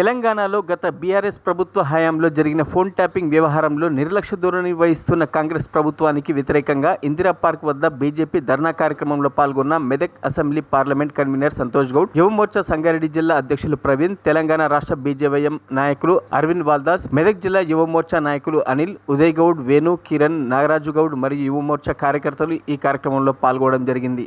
తెలంగాణలో గత బీఆర్ఎస్ ప్రభుత్వ హయాంలో జరిగిన ఫోన్ ట్యాపింగ్ వ్యవహారంలో నిర్లక్ష్య ధోరణి వహిస్తున్న కాంగ్రెస్ ప్రభుత్వానికి వ్యతిరేకంగా ఇందిరా పార్క్ వద్ద బీజేపీ ధర్నా కార్యక్రమంలో పాల్గొన్న Medak assembly parliament convener Santosh Goud Yuva Morcha Sangareddy జిల్లా అధ్యక్షులు ప్రవీణ్ తెలంగాణ రాష్ట్ర బీజేవైఎం నాయకులు అరవింద్ వాల్దాస్ మెదక్ జిల్లా యువమోర్చా నాయకులు అనిల్ ఉదయ్ గౌడ్ వేణు కిరణ్ నాగరాజు గౌడ్ మరియు యువమోర్చా కార్యకర్తలు ఈ కార్యక్రమంలో పాల్గొనడం జరిగింది.